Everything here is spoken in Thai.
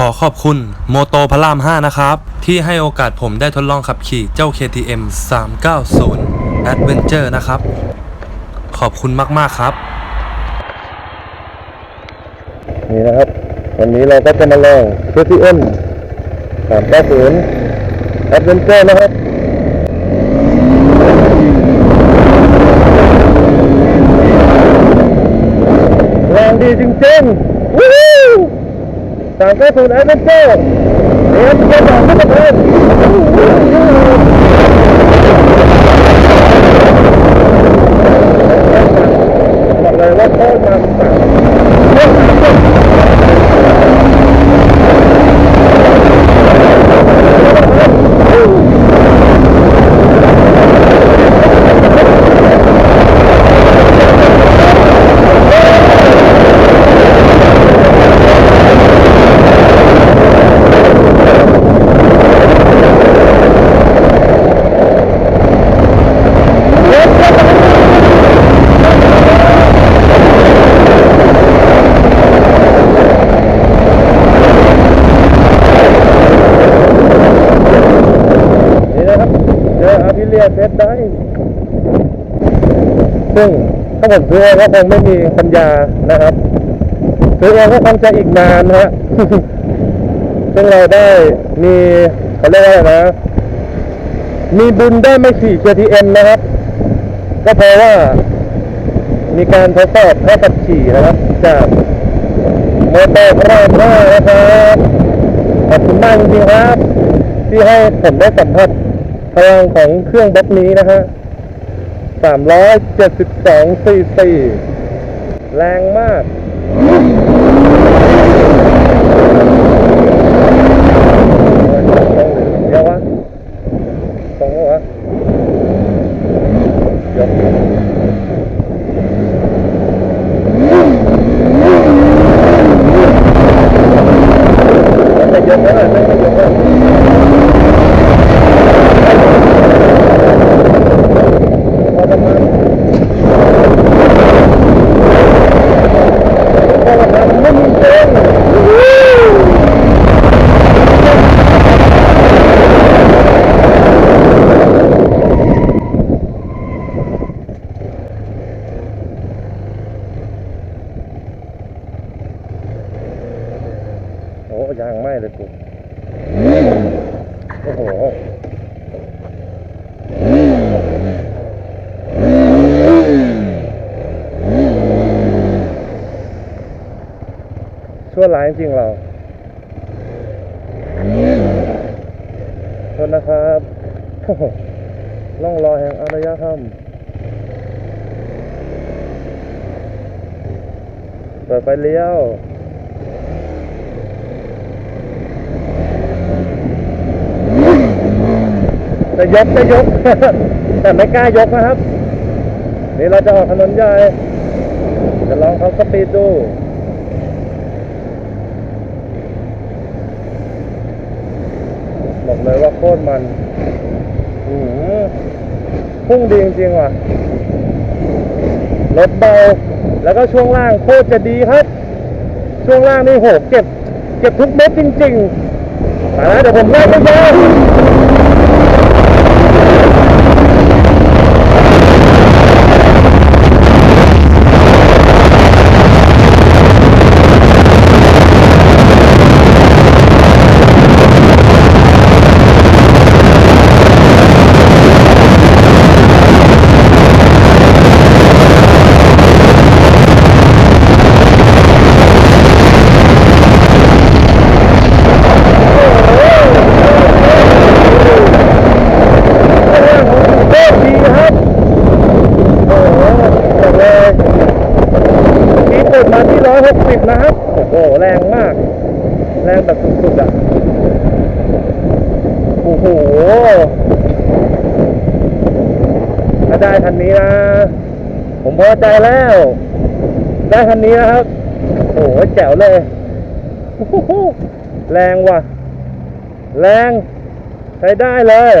ขอขอบคุณโมโตพระราม 5 นะครับ ที่ให้โอกาสผมได้ทดลองขับขี่เจ้า KTM 390 Adventure นะครับ ขอบคุณมาก ๆ ครับ นี่นะครับ วันนี้เราก็จะมาลอง KTM 390 Adventure นะครับแรงดีจริงๆ วู้ฮู้390 Adventure เดี๋ยวจะบอกให้ทุกคนบอกเลยว่าโคตรมันโคตรมัน นี่นะครับเจ ออาพิเลียเซตได้ ซึ่งถ้าผมซื้อเองก็คงไม่มีปัญญานะครับซื้อเองก็คงจะอีกนานนะฮะซึ่งเราได้มีเขาเรียกว่าอะไรนะ มีบุญได้ไม่ขี่ KTM นะครับ ก็เพราะว่า มีการทดสอบให้ขับขี่นะครับ จากโมโตพระรามห้านะครับ ขอบคุณมากจริงๆครับ ที่ให้ผมได้สัมผัส พลังของเครื่องบล็อกนี้นะฮะ372ซีซีแรงมากเดี๋ยววะตรงวะยกม่ยกแล้วไม่ยกแล้วพอประมาณพอประมาณไม่มีเส้น โอ้ยางไหม้เลยกูโอ้โห ชั่วร้ายจริงเราโทษนะครับล่องรอแห่งอารยธรรมเปิดไฟเลี้ยว จะยกจะยก แต่ไม่กล้ายกนะครับ นี่เราจะออกถนนใหญ่ จะลองเขาสปีดดู บอกเลยว่าโค ตรมันอือพุ่งดีจริงๆว่ะ รถเบา แล้วก็ช่วงล่างโคตรจะดีครับ ช่วงล่างนี่โหเก็บ เก็บทุกเม็ดจริงๆไปแล้วเดี๋ยวผมไล่ไปยาว โคตรดีครับ โอ้โหบอกเลยนี่เปิดมาที่ร้อยหก สิบนะครับ โอ้โห แรงมาก แรงแบบสุดๆอะ โอ้โหถ้าได้คันนี้นะ ผมพอใจแล้ว ได้คันนี้นะครับ โอ้โห แจ๋วเลย แรงว่ะ แรง ใช้ได้เลย